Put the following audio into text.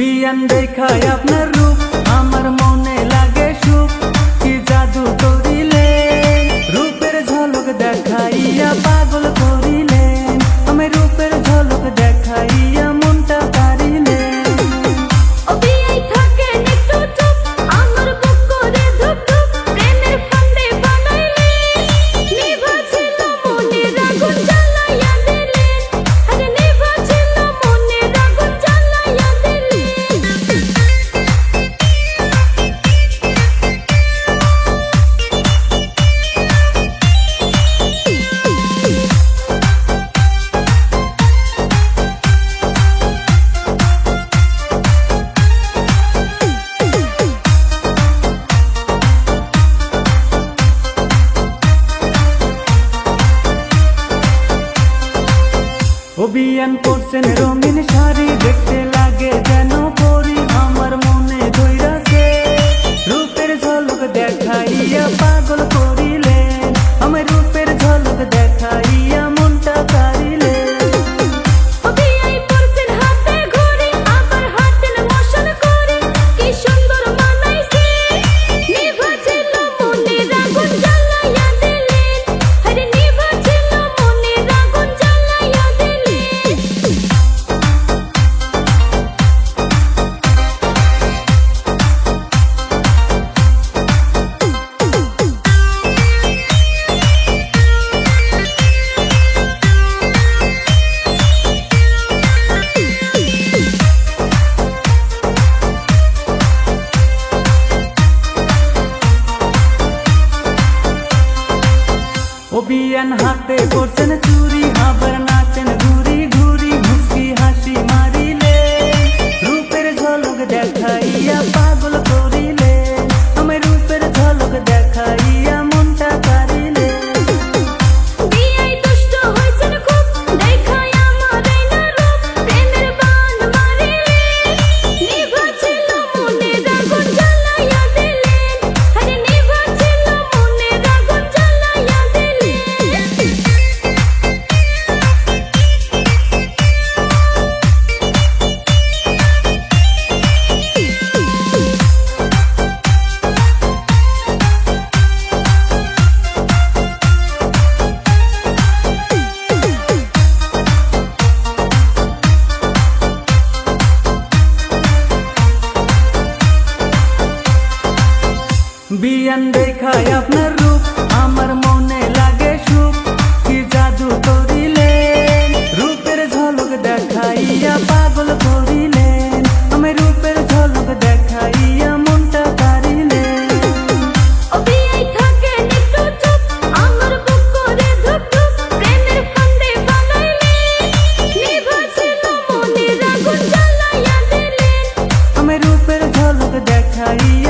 বিয়ান দেখায় আপনার রূপ ও বিয়ান পরছেন রঙিন শাড়ি ওবিয়ান হাতে করছেন চুরি। বিয়ান দেখায় আপনার রূপ আমার মনে লাগে সুখ। কি জাদু করিলেন? রূপের ঝলক দেখাইয়া পাগল করিলেন। আমি রূপের ঝলক দেখাইয়া মনটা পারিলেন আমি রূপের ঝলক দেখাইয়া